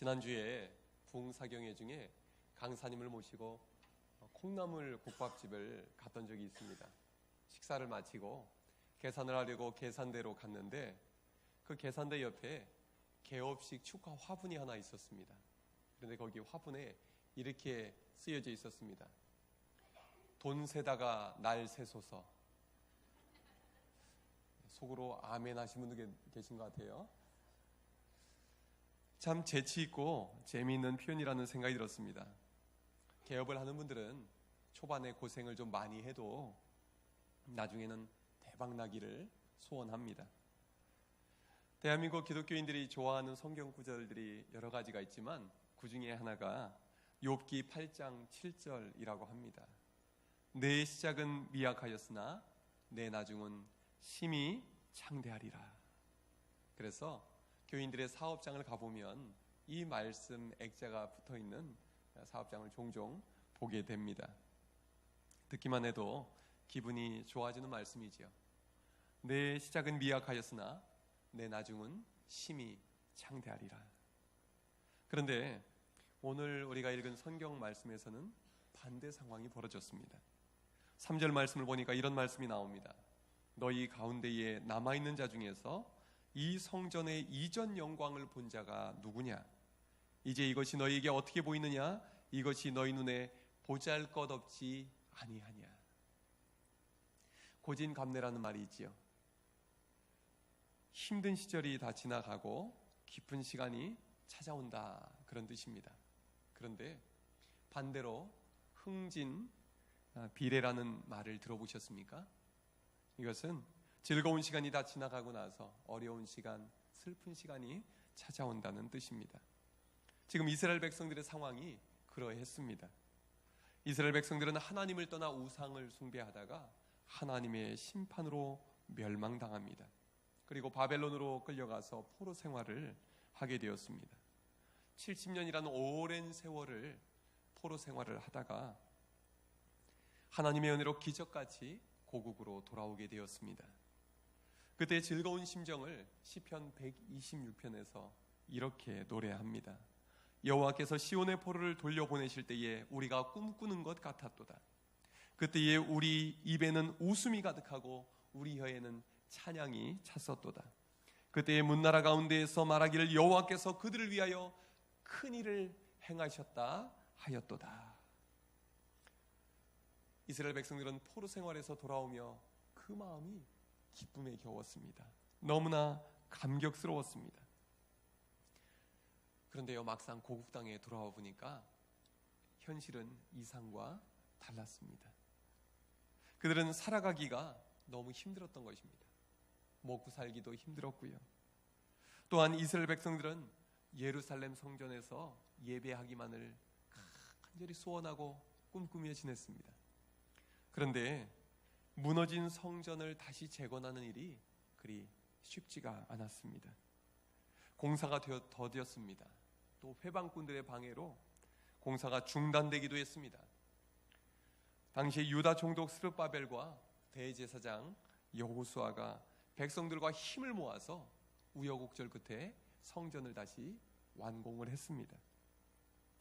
지난주에 부흥사경회 중에 강사님을 모시고 콩나물 국밥집을 갔던 적이 있습니다. 식사를 마치고 계산을 하려고 계산대로 갔는데 그 계산대 옆에 개업식 축하 화분이 하나 있었습니다. 그런데 거기 화분에 이렇게 쓰여져 있었습니다. 돈 세다가 날 세소서. 속으로 아멘 하신 분도 계신 것 같아요. 참 재치 있고 재미있는 표현이라는 생각이 들었습니다. 개업을 하는 분들은 초반에 고생을 좀 많이 해도 나중에는 대박 나기를 소원합니다. 대한민국 기독교인들이 좋아하는 성경 구절들이 여러 가지가 있지만 그 중에 하나가 욥기 8장 7절이라고 합니다. 내 시작은 미약하였으나 내 나중은 심히 창대하리라. 그래서 교인들의 사업장을 가보면 이 말씀 액자가 붙어 있는 사업장을 종종 보게 됩니다. 듣기만 해도 기분이 좋아지는 말씀이지요. 내 시작은 미약하였으나 내 나중은 심히 창대하리라. 그런데 오늘 우리가 읽은 성경 말씀에서는 반대 상황이 벌어졌습니다. 3절 말씀을 보니까 이런 말씀이 나옵니다. 너희 가운데에 남아 있는 자 중에서 이 성전의 이전 영광을 본 자가 누구냐? 이제 이것이 너희에게 어떻게 보이느냐? 이것이 너희 눈에 보잘 것 없지 아니하냐? 고진감래라는 말이 있지요. 힘든 시절이 다 지나가고 깊은 시간이 찾아온다 그런 뜻입니다. 그런데 반대로 흥진 아, 비례라는 말을 들어보셨습니까? 이것은 즐거운 시간이 다 지나가고 나서 어려운 시간, 슬픈 시간이 찾아온다는 뜻입니다. 지금 이스라엘 백성들의 상황이 그러했습니다. 이스라엘 백성들은 하나님을 떠나 우상을 숭배하다가 하나님의 심판으로 멸망당합니다. 그리고 바벨론으로 끌려가서 포로 생활을 하게 되었습니다. 70년이라는 오랜 세월을 포로 생활을 하다가 하나님의 은혜로 기적같이 고국으로 돌아오게 되었습니다. 그때 즐거운 심정을 시편 126편에서 이렇게 노래합니다. 여호와께서 시온의 포로를 돌려보내실 때에 우리가 꿈꾸는 것 같았도다. 그때에 우리 입에는 웃음이 가득하고 우리 혀에는 찬양이 찼었도다. 그때에 문나라 가운데에서 말하기를 여호와께서 그들을 위하여 큰 일을 행하셨다 하였도다. 이스라엘 백성들은 포로 생활에서 돌아오며 그 마음이 기쁨에 겨웠습니다. 너무나 감격스러웠습니다. 그런데요, 막상 고국 땅에 돌아와 보니까 현실은 이상과 달랐습니다. 그들은 살아가기가 너무 힘들었던 것입니다. 먹고 살기도 힘들었고요. 또한 이스라엘 백성들은 예루살렘 성전에서 예배하기만을 간절히 소원하고 꿈꾸며 지냈습니다. 그런데 무너진 성전을 다시 재건하는 일이 그리 쉽지가 않았습니다. 공사가 더디었습니다. 또 회방꾼들의 방해로 공사가 중단되기도 했습니다. 당시 유다 총독 스르바벨과 대제사장 여호수아가 백성들과 힘을 모아서 우여곡절 끝에 성전을 다시 완공을 했습니다.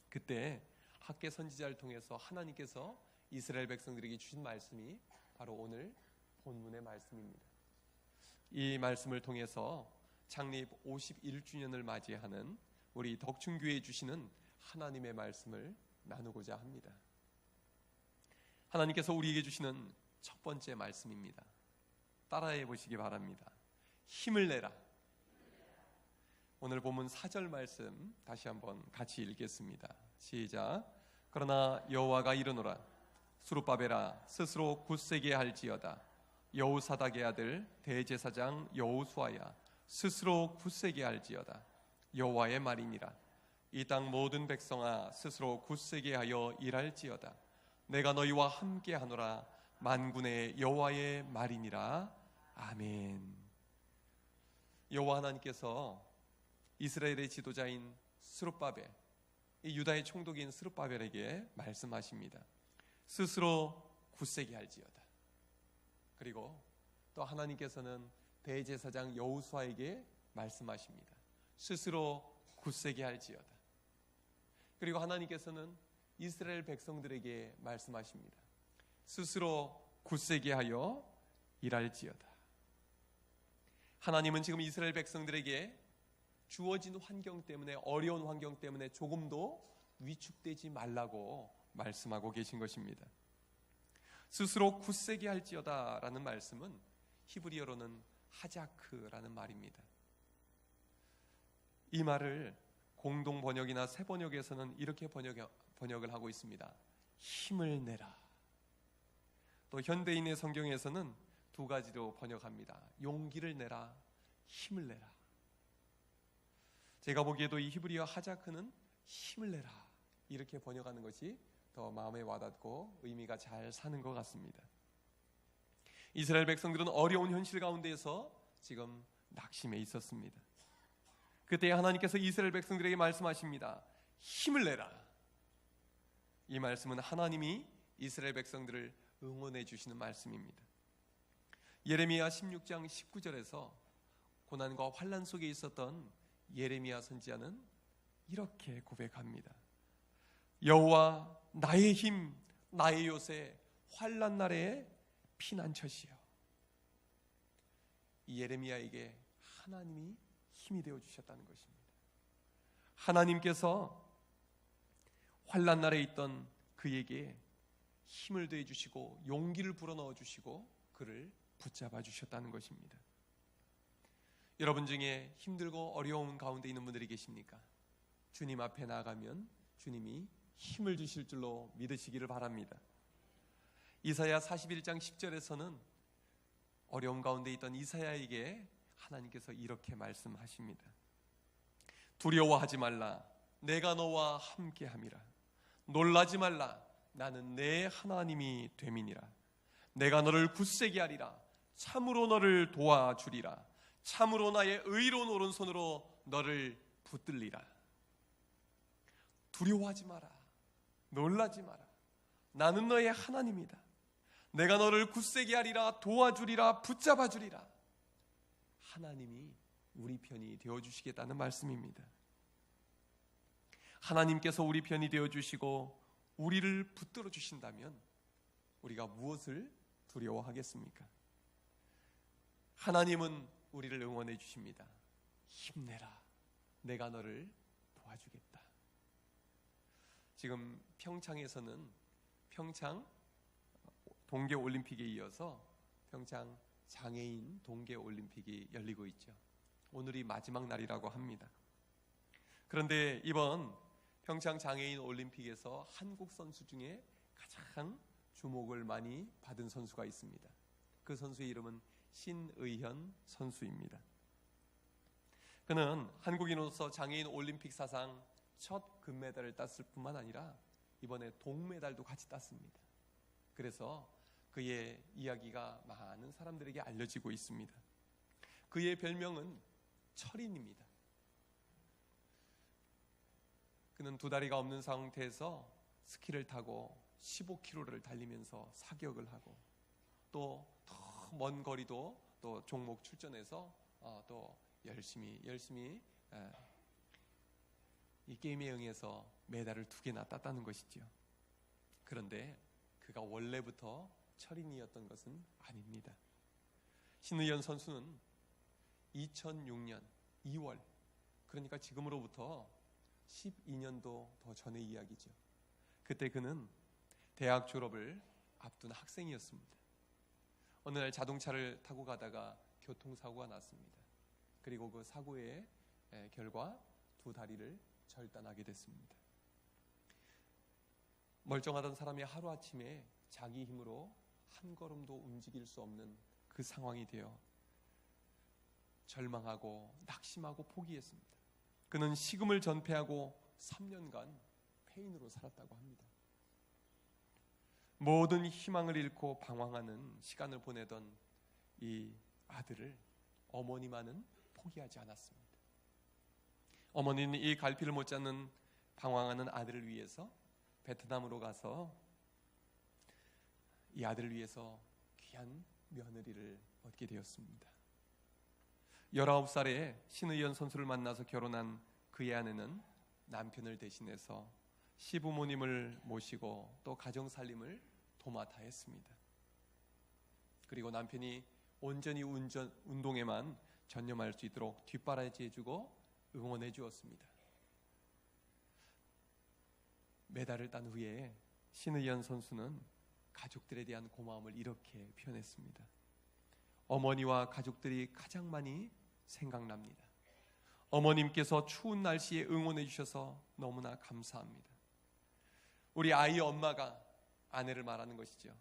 그때 학계 선지자를 통해서 하나님께서 이스라엘 백성들에게 주신 말씀이 바로 오늘 본문의 말씀입니다. 이 말씀을 통해서 창립 51주년을 맞이하는 우리 덕충교회 주시는 하나님의 말씀을 나누고자 합니다. 하나님께서 우리에게 주시는 첫 번째 말씀입니다. 따라해 보시기 바랍니다. 힘을 내라. 오늘 본문 4절 말씀 다시 한번 같이 읽겠습니다. 시작. 그러나 여호와가 이르노라 수르바벨아 스스로 굳세게 할지어다. 여우사닥의 아들 대제사장 여우수아야 스스로 굳세게 할지어다. 여호와의 말이니라. 이 땅 모든 백성아 스스로 굳세게 하여 일할지어다. 내가 너희와 함께 하노라. 만군의 여호와의 말이니라. 아멘. 여호와 하나님께서 이스라엘의 지도자인 스룹바벨 이 유다의 총독인 스룹바벨에게 말씀하십니다 스스로 굳세게 할지어다. 그리고 또 하나님께서는 대제사장 여우수아에게 말씀하십니다. 스스로 굳세게 할지어다. 그리고 하나님께서는 이스라엘 백성들에게 말씀하십니다. 스스로 굳세게 하여 일할지어다. 하나님은 지금 이스라엘 백성들에게 주어진 환경 때문에 어려운 환경 때문에 조금도 위축되지 말라고 말씀하고 계신 것입니다. 스스로 굳세게 할지어다 라는 말씀은 히브리어로는 하자크라는 말입니다. 이 말을 공동 번역이나 새 번역에서는 이렇게 번역, 번역을 하고 있습니다. 힘을 내라. 또 현대인의 성경에서는 두 가지로 번역합니다. 용기를 내라, 힘을 내라. 제가 보기에도 이 히브리어 하자크는 힘을 내라 이렇게 번역하는 것이 더 마음에 와닿고 의미가 잘 사는 것 같습니다. 이스라엘 백성들은 어려운 현실 가운데에서 지금 낙심해 있었습니다. 그때 하나님께서 이스라엘 백성들에게 말씀하십니다. 힘을 내라. 이 말씀은 하나님이 이스라엘 백성들을 응원해 주시는 말씀입니다. 예레미야 16장 19절에서 고난과 환란 속에 있었던 예레미야 선지자는 이렇게 고백합니다. 여호와 나의 힘 나의 요새 환란 날에 피난처시여. 이 예레미야에게 하나님이 힘이 되어 주셨다는 것입니다. 하나님께서 환란 날에 있던 그에게 힘을 더해 주시고 용기를 불어넣어 주시고 그를 붙잡아 주셨다는 것입니다. 여러분 중에 힘들고 어려운 가운데 있는 분들이 계십니까? 주님 앞에 나가면 주님이 힘을 주실 줄로 믿으시기를 바랍니다. 이사야 41장 10절에서는 어려움 가운데 있던 이사야에게 하나님께서 이렇게 말씀하십니다. 두려워하지 말라. 내가 너와 함께 함이라. 놀라지 말라. 나는 내 하나님이 됨이니라. 내가 너를 굳세게 하리라. 참으로 너를 도와주리라. 참으로 나의 의로운 오른손으로 너를 붙들리라. 두려워하지 마라. 놀라지 마라. 나는 너의 하나님이다. 내가 너를 굳세게 하리라, 도와주리라, 붙잡아 주리라. 하나님이 우리 편이 되어 주시겠다는 말씀입니다. 하나님께서 우리 편이 되어 주시고 우리를 붙들어 주신다면 우리가 무엇을 두려워하겠습니까? 하나님은 우리를 응원해 주십니다. 힘내라. 내가 너를 도와주겠다. 지금 평창에서는 평창 동계 올림픽에 이어서 평창 장애인 동계 올림픽이 열리고 있죠. 오늘이 마지막 날이라고 합니다. 그런데 이번 평창 장애인 올림픽에서 한국 선수 중에 가장 주목을 많이 받은 선수가 있습니다. 그 선수의 이름은 신의현 선수입니다. 그는 한국인으로서 장애인 올림픽 사상 첫 금메달을 땄을 뿐만 아니라 이번에 동메달도 같이 땄습니다. 그래서 그의 이야기가 많은 사람들에게 알려지고 있습니다. 그의 별명은 철인입니다. 그는 두 다리가 없는 상태에서 스키를 타고 15km를 달리면서 사격을 하고 또더먼 거리도 또 종목 출전해서 어, 또 열심히 열심히 에, 이 게임에 응해서 메달을 두 개나 땄다는 것이죠. 그런데 그가 원래부터 철인이었던 것은 아닙니다. 신의연 선수는 2006년 2월 그러니까 지금으로부터 12년도 더 전의 이야기죠. 그때 그는 대학 졸업을 앞둔 학생이었습니다. 어느 날 자동차를 타고 가다가 교통사고가 났습니다. 그리고 그 사고의 결과 두 다리를 절단하게 됐습니다. 멀쩡하던 사람이 하루아침에 자기 힘으로 한 걸음도 움직일 수 없는 그 상황이 되어 절망하고 낙심하고 포기했습니다. 그는 식음을 전폐하고 3년간 폐인으로 살았다고 합니다. 모든 희망을 잃고 방황하는 시간을 보내던 이 아들을 어머니만은 포기하지 않았습니다. 어머니는 이 갈피를 못 잡는 방황하는 아들을 위해서 베트남으로 가서 이 아들을 위해서 귀한 며느리를 얻게 되었습니다. 19살에 신의연 선수를 만나서 결혼한 그의 아내는 남편을 대신해서 시부모님을 모시고 또 가정 살림을 도맡아 했습니다. 그리고 남편이 온전히 운전, 운동에만 전념할 수 있도록 뒷바라지 해주고 응원해 주었습니다. 메달을 딴 후에 신의연 선수는 가족들에 대한 고마움을 이렇게 표현했습니다. 어머니와 가족들이 가장 많이 생각납니다. 어머님께서 추운 날씨에 응원해 주셔서 너무나 감사합니다. 우리 아이 엄마가 아내를 말하는 것이죠.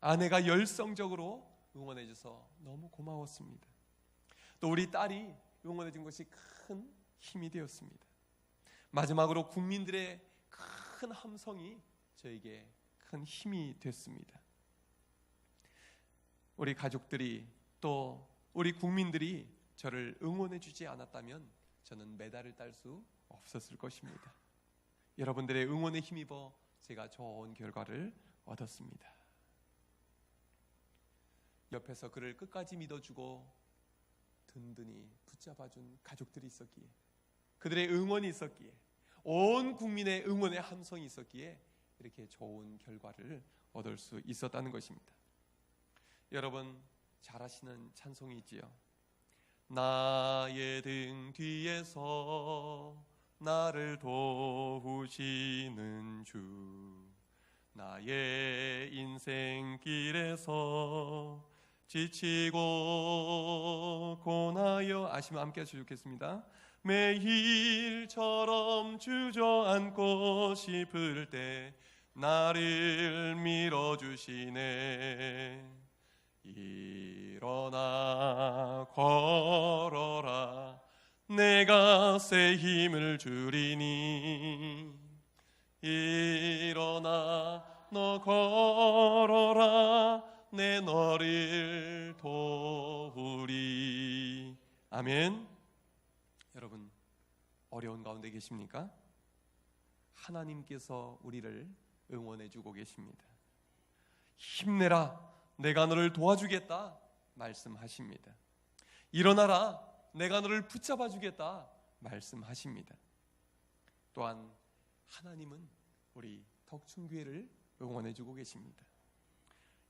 아내가 열성적으로 응원해 줘서 너무 고마웠습니다. 또 우리 딸이 응원해 준 것이 큰 힘이 되었습니다. 마지막으로 국민들의 큰 함성이 저에게 큰 힘이 됐습니다. 우리 가족들이 또 우리 국민들이 저를 응원해 주지 않았다면 저는 메달을 딸 수 없었을 것입니다. 여러분들의 응원에 힘입어 제가 좋은 결과를 얻었습니다. 옆에서 그를 끝까지 믿어주고 든든히 붙잡아준 가족들이 있었기에 그들의 응원이 있었기에 온 국민의 응원의 함성이 있었기에 이렇게 좋은 결과를 얻을 수 있었다는 것입니다. 여러분 잘 아시는 찬송이 있지요. 나의 등 뒤에서 나를 도우시는 주 나의 인생길에서 지치고 고나여 아시면 함께 하시면 좋겠습니다. 매일처럼 주저앉고 싶을 때 나를 밀어주시네. 일어나 걸어라. 내가 새 힘을 주리니. 일어나 너 걸어라 내 너를 도우리 아멘 여러분 어려운 가운데 계십니까? 하나님께서 우리를 응원해 주고 계십니다. 힘내라. 내가 너를 도와주겠다. 말씀하십니다. 일어나라. 내가 너를 붙잡아 주겠다. 말씀하십니다. 또한 하나님은 우리 덕춘교회를 응원해 주고 계십니다.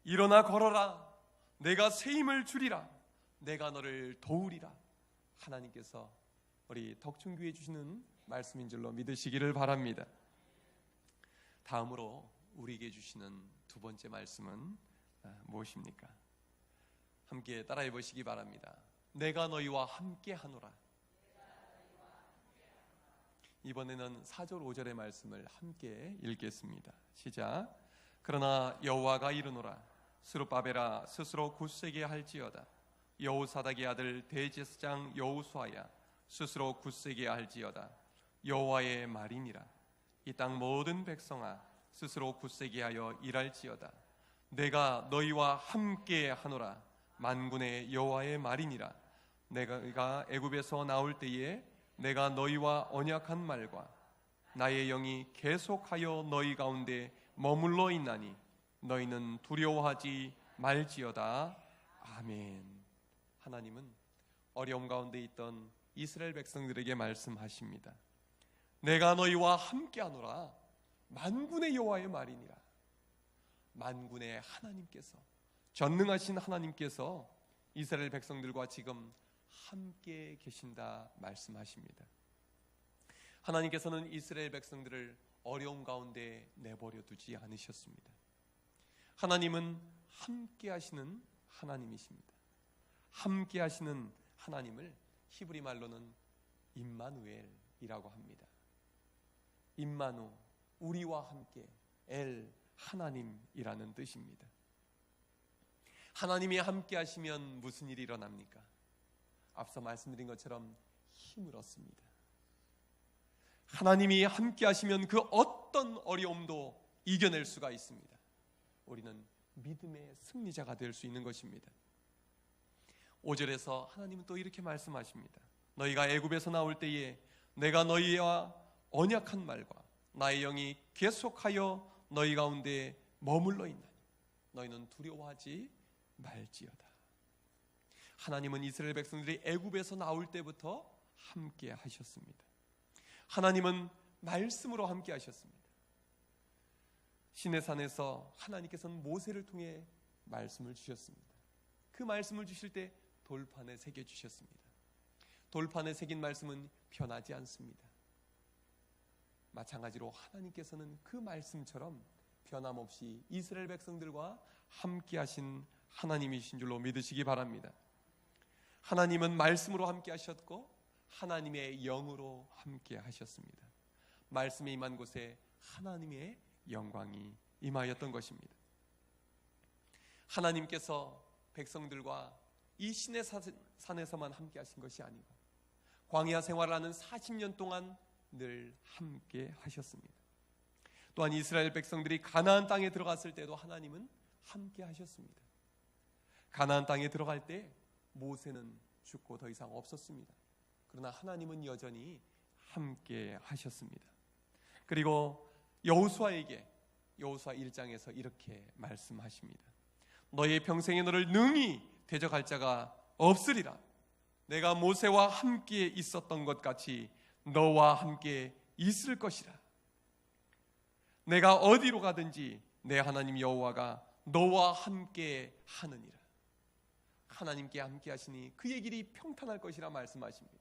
일어나 걸어라. 내가 새 힘을 주리라. 내가 너를 도우리라. 하나님께서 우리 덕춘교회 주시는 말씀인 줄로 믿으시기를 바랍니다. 다음으로 우리에게 주시는 두 번째 말씀은 아, 무엇입니까? 함께 따라해 보시기 바랍니다. 내가 너희와 함께 하노라. 이번에는 4절 5절의 말씀을 함께 읽겠습니다. 시작. 그러나 여호와가 이르노라 스룹바벨아 스스로 굳세게 할지어다. 여호사닥의 아들 대제사장 여호수아야 스스로 굳세게 할지어다. 여호와의 말이니라. 이 땅 모든 백성아 스스로 굳세게 하여 일할지어다. 내가 너희와 함께 하노라. 만군의 여호와의 말이니라. 내가 애굽에서 나올 때에 내가 너희와 언약한 말과 나의 영이 계속하여 너희 가운데 머물러 있나니 너희는 두려워하지 말지어다. 아멘. 하나님은 어려움 가운데 있던 이스라엘 백성들에게 말씀하십니다. 내가 너희와 함께하노라. 만군의 여호와의 말이니라. 만군의 하나님께서 전능하신 하나님께서 이스라엘 백성들과 지금 함께 계신다 말씀하십니다. 하나님께서는 이스라엘 백성들을 어려움 가운데 내버려 두지 않으셨습니다. 하나님은 함께 하시는 하나님이십니다. 함께 하시는 하나님을 히브리 말로는 임마누엘이라고 합니다. 임마누 우리와 함께 엘 하나님이라는 뜻입니다. 하나님이 함께 하시면 무슨 일이 일어납니까? 앞서 말씀드린 것처럼 힘을 얻습니다. 하나님이 함께 하시면 그 어떤 어려움도 이겨낼 수가 있습니다. 우리는 믿음의 승리자가 될 수 있는 것입니다. 5절에서 하나님은 또 이렇게 말씀하십니다. 너희가 애굽에서 나올 때에 내가 너희와 언약한 말과 나의 영이 계속하여 너희 가운데 머물러 있나니 너희는 두려워하지 말지어다. 하나님은 이스라엘 백성들이 애굽에서 나올 때부터 함께 하셨습니다. 하나님은 말씀으로 함께 하셨습니다. 시내산에서 하나님께서는 모세를 통해 말씀을 주셨습니다. 그 말씀을 주실 때 돌판에 새겨 주셨습니다. 돌판에 새긴 말씀은 변하지 않습니다. 마찬가지로 하나님께서는 그 말씀처럼 변함없이 이스라엘 백성들과 함께 하신 하나님이신 줄로 믿으시기 바랍니다. 하나님은 말씀으로 함께 하셨고 하나님의 영으로 함께 하셨습니다. 말씀에 임한 곳에 하나님의 영광이 임하였던 것입니다. 하나님께서 백성들과 이 신의 산에서만 함께 하신 것이 아니고 광야 생활을 하는 40년 동안 늘 함께 하셨습니다. 또한 이스라엘 백성들이 가나안 땅에 들어갔을 때도 하나님은 함께 하셨습니다. 가나안 땅에 들어갈 때 모세는 죽고 더 이상 없었습니다. 그러나 하나님은 여전히 함께 하셨습니다. 그리고 여호수아에게 여호수아 1장에서 이렇게 말씀하십니다. 너의 평생에 너를 능히 대적할 자가 없으리라. 내가 모세와 함께 있었던 것 같이 너와 함께 있을 것이라. 내가 어디로 가든지 내 하나님 여호와가 너와 함께 하느니라. 하나님께 함께 하시니 그의 길이 평탄할 것이라 말씀하십니다.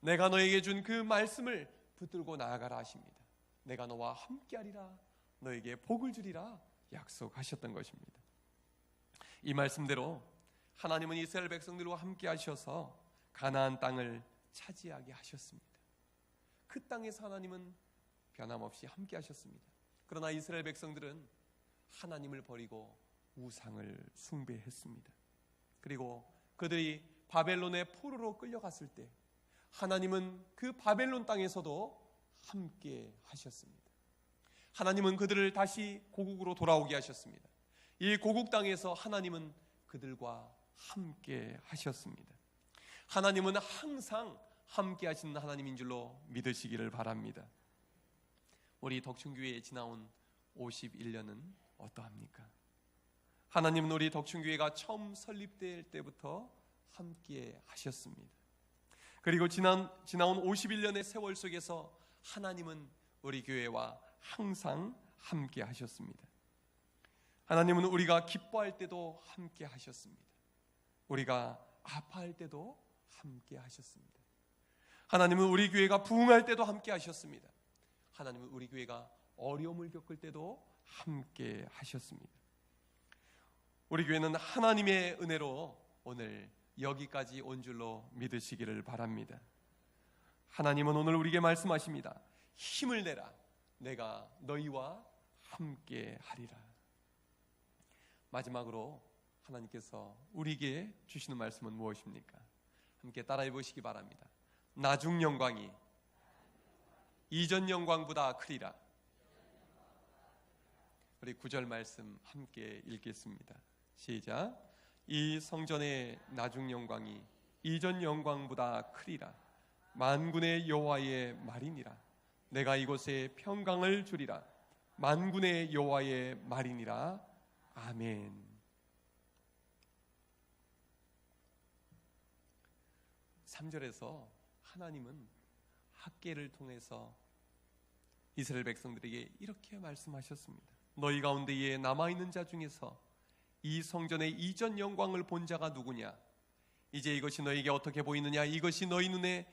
내가 너에게 준 그 말씀을 붙들고 나아가라 하십니다. 내가 너와 함께 하리라. 너에게 복을 주리라 약속하셨던 것입니다. 이 말씀대로 하나님은 이스라엘 백성들과 함께 하셔서 가나안 땅을 차지하게 하셨습니다. 그 땅에서 하나님은 변함없이 함께 하셨습니다. 그러나 이스라엘 백성들은 하나님을 버리고 우상을 숭배했습니다. 그리고 그들이 바벨론의 포로로 끌려갔을 때 하나님은 그 바벨론 땅에서도 함께 하셨습니다. 하나님은 그들을 다시 고국으로 돌아오게 하셨습니다. 이 고국 땅에서 하나님은 그들과 함께 하셨습니다. 하나님은 항상 함께 하시는 하나님인 줄로 믿으시기를 바랍니다. 우리 덕춘교회에 지나온 51년은 어떠합니까? 하나님은 우리 덕춘교회가 처음 설립될 때부터 함께 하셨습니다. 그리고 지난 지나온 51년의 세월 속에서 하나님은 우리 교회와 항상 함께 하셨습니다. 하나님은 우리가 기뻐할 때도 함께 하셨습니다. 우리가 아파할 때도 함께 하셨습니다. 하나님은 우리 교회가 부흥할 때도 함께 하셨습니다. 하나님은 우리 교회가 어려움을 겪을 때도 함께 하셨습니다. 우리 교회는 하나님의 은혜로 오늘 여기까지 온 줄로 믿으시기를 바랍니다. 하나님은 오늘 우리에게 말씀하십니다. 힘을 내라. 내가 너희와 함께 하리라. 마지막으로 하나님께서 우리에게 주시는 말씀은 무엇입니까? 함께 따라해 보시기 바랍니다. 나중 영광이 이전 영광보다 크리라. 우리 구절 말씀 함께 읽겠습니다. 시작. 이 성전의 나중 영광이 이전 영광보다 크리라. 만군의 여호와의 말이니라. 내가 이곳에 평강을 주리라. 만군의 여호와의 말이니라. 아멘. 3절에서 하나님은 학계를 통해서 이스라엘 백성들에게 이렇게 말씀하셨습니다. 너희 가운데에 남아 있는 자 중에서 이 성전의 이전 영광을 본 자가 누구냐? 이제 이것이 너에게 어떻게 보이느냐? 이것이 너희 눈에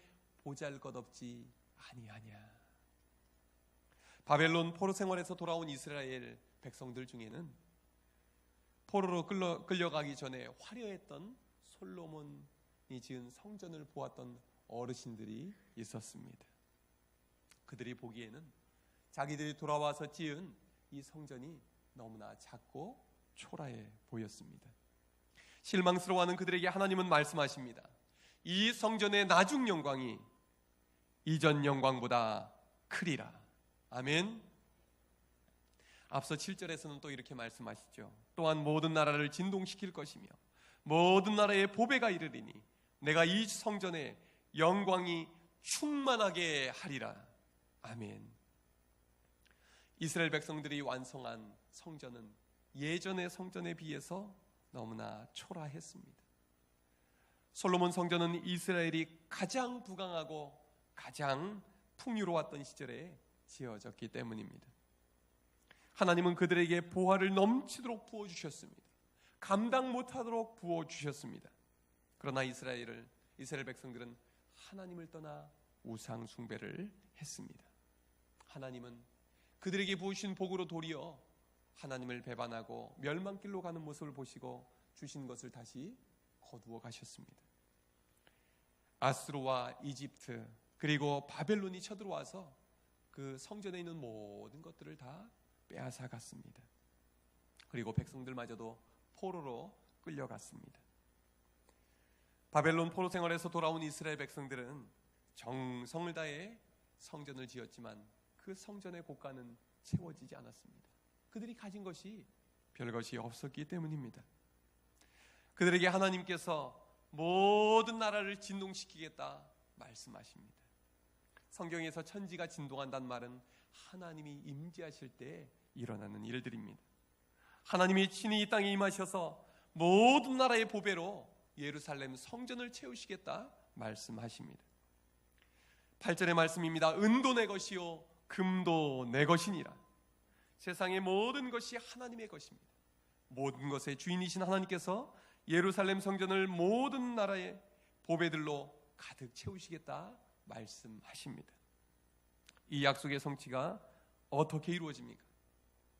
보잘것없지 아니하냐? 바벨론 포로 생활에서 돌아온 이스라엘 백성들 중에는 포로로 끌려, 끌려가기 전에 화려했던 솔로몬이 지은 성전을 보았던 어르신들이 있었습니다. 그들이 보기에는 자기들이 돌아와서 지은 이 성전이 너무나 작고 초라해 보였습니다. 실망스러워하는 그들에게 하나님은 말씀하십니다. 이 성전의 나중 영광이 이전 영광보다 크리라. 아멘. 앞서 7절에서는 또 이렇게 말씀하시죠. 또한 모든 나라를 진동시킬 것이며 모든 나라의 보배가 이르리니 내가 이 성전에 영광이 충만하게 하리라. 아멘. 이스라엘 백성들이 완성한 성전은 예전의 성전에 비해서 너무나 초라했습니다. 솔로몬 성전은 이스라엘이 가장 부강하고 가장 풍요로웠던 시절에 지어졌기 때문입니다. 하나님은 그들에게 보화를 넘치도록 부어 주셨습니다. 감당 못하도록 부어 주셨습니다. 그러나 이스라엘을 이스라엘 백성들은 하나님을 떠나 우상 숭배를 했습니다. 하나님은 그들에게 부으신 복으로 도리어 하나님을 배반하고 멸망길로 가는 모습을 보시고 주신 것을 다시 거두어 가셨습니다. 아스로와 이집트 그리고 바벨론이 쳐들어와서 그 성전에 있는 모든 것들을 다 빼앗아 갔습니다. 그리고 백성들마저도 포로로 끌려갔습니다. 바벨론 포로 생활에서 돌아온 이스라엘 백성들은 정성을 다해 성전을 지었지만 그 성전의 고가는 채워지지 않았습니다. 그들이 가진 것이 별것이 없었기 때문입니다. 그들에게 하나님께서 모든 나라를 진동시키겠다 말씀하십니다. 성경에서 천지가 진동한다는 말은 하나님이 임재하실 때 일어나는 일들입니다. 하나님이 친히 이 땅에 임하셔서 모든 나라의 보배로 예루살렘 성전을 채우시겠다 말씀하십니다. 8절의 말씀입니다. 은도 내 것이요 금도 내 것이니라. 세상의 모든 것이 하나님의 것입니다. 모든 것의 주인이신 하나님께서 예루살렘 성전을 모든 나라의 보배들로 가득 채우시겠다 말씀하십니다. 이 약속의 성취가 어떻게 이루어집니까?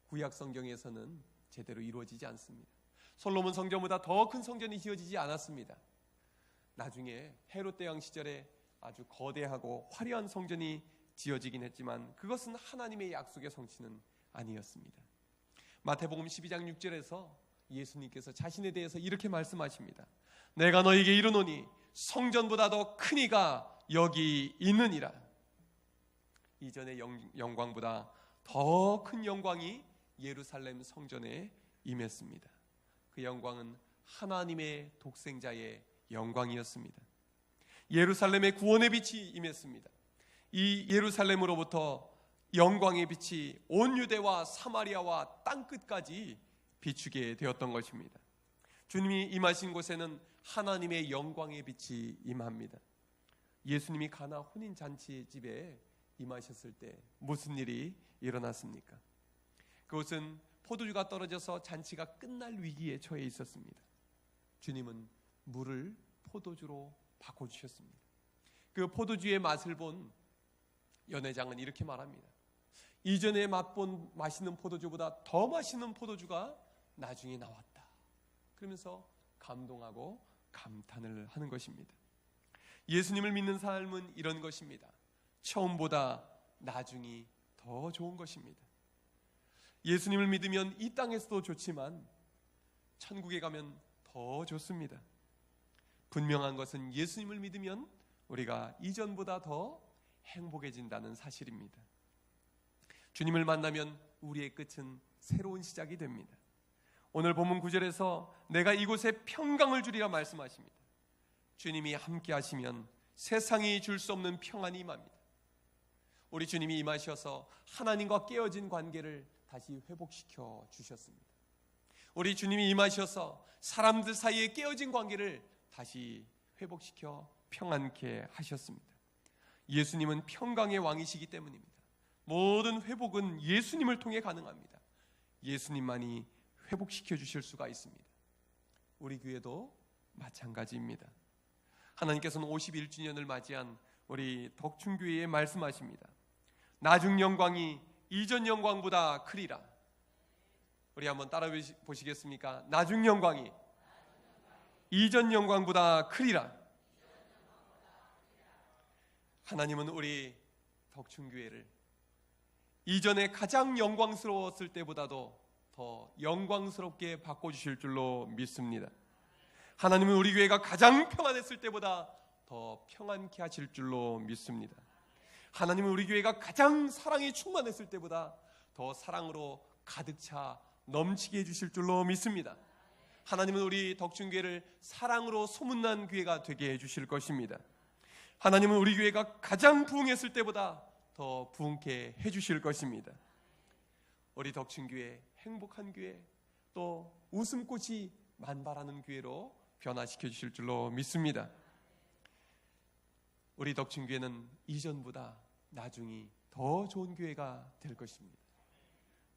구약 성경에서는 제대로 이루어지지 않습니다. 솔로몬 성전보다 더 큰 성전이 지어지지 않았습니다. 나중에 헤롯 대왕 시절에 아주 거대하고 화려한 성전이 지어지긴 했지만 그것은 하나님의 약속의 성취는 아니었습니다. 마태복음 12장 6절에서 예수님께서 자신에 대해서 이렇게 말씀하십니다. 내가 너에게 이르노니 성전보다 더 크니가 여기 있느니라. 이전의 영, 광보다 더 큰 영광이 예루살렘 성전에 임했습니다. 그 영광은 하나님의 독생자의 영광이었습니다. 예루살렘의 구원의 빛이 임했습니다. 이 예루살렘으로부터 영광의 빛이 온 유대와 사마리아와 땅 끝까지 비추게 되었던 것입니다. 주님이 임하신 곳에는 하나님의 영광의 빛이 임합니다. 예수님이 가나 혼인 잔치 집에 임하셨을 때 무슨 일이 일어났습니까? 그것은 포도주가 떨어져서 잔치가 끝날 위기에 처해 있었습니다. 주님은 물을 포도주로 바꿔 주셨습니다. 그 포도주의 맛을 본 연회장은 이렇게 말합니다. 이전에 맛본 맛있는 포도주보다 더 맛있는 포도주가 나중에 나왔다. 그러면서 감동하고 감탄을 하는 것입니다. 예수님을 믿는 삶은 이런 것입니다. 처음보다 나중이 더 좋은 것입니다. 예수님을 믿으면 이 땅에서도 좋지만 천국에 가면 더 좋습니다. 분명한 것은 예수님을 믿으면 우리가 이전보다 더 행복해진다는 사실입니다. 주님을 만나면 우리의 끝은 새로운 시작이 됩니다. 오늘 본문 9절에서 내가 이곳에 평강을 주리라 말씀하십니다. 주님이 함께 하시면 세상이 줄 수 없는 평안이 임합니다. 우리 주님이 임하셔서 하나님과 깨어진 관계를 다시 회복시켜 주셨습니다. 우리 주님이 임하셔서 사람들 사이에 깨어진 관계를 다시 회복시켜 평안케 하셨습니다. 예수님은 평강의 왕이시기 때문입니다. 모든 회복은 예수님을 통해 가능합니다. 예수님만이 회복시켜 주실 수가 있습니다. 우리 교회도 마찬가지입니다. 하나님께서는 51주년을 맞이한 우리 덕춘교회에 말씀하십니다. 나중 영광이 이전 영광보다 크리라. 우리 한번 따라 보시겠습니까? 나중 영광이 이전 영광보다 크리라. 하나님은 우리 덕춘교회를 이전에 가장 영광스러웠을 때보다도 더 영광스럽게 바꿔주실 줄로 믿습니다. 하나님은 우리 교회가 가장 평안했을 때보다 더 평안케 하실 줄로 믿습니다. 하나님은 우리 교회가 가장 사랑이 충만했을 때보다 더 사랑으로 가득 차 넘치게 해주실 줄로 믿습니다. 하나님은 우리 덕춘교회를 사랑으로 소문난 교회가 되게 해주실 것입니다. 하나님은 우리 교회가 가장 부흥했을 때보다 더 부흥케 해주실 것입니다. 우리 덕춘교회 행복한 교회 또 웃음꽃이 만발하는 교회로 변화시켜 주실 줄로 믿습니다. 우리 덕춘교회는 이전보다 나중이 더 좋은 교회가 될 것입니다.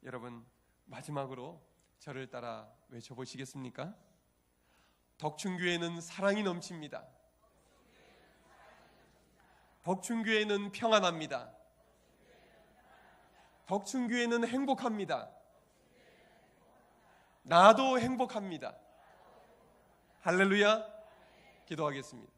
여러분 마지막으로 저를 따라 외쳐보시겠습니까? 덕춘교회는 사랑이 넘칩니다. 덕춘교회는 평안합니다. 덕춘교회는 행복합니다. 나도 행복합니다. 할렐루야. 기도하겠습니다.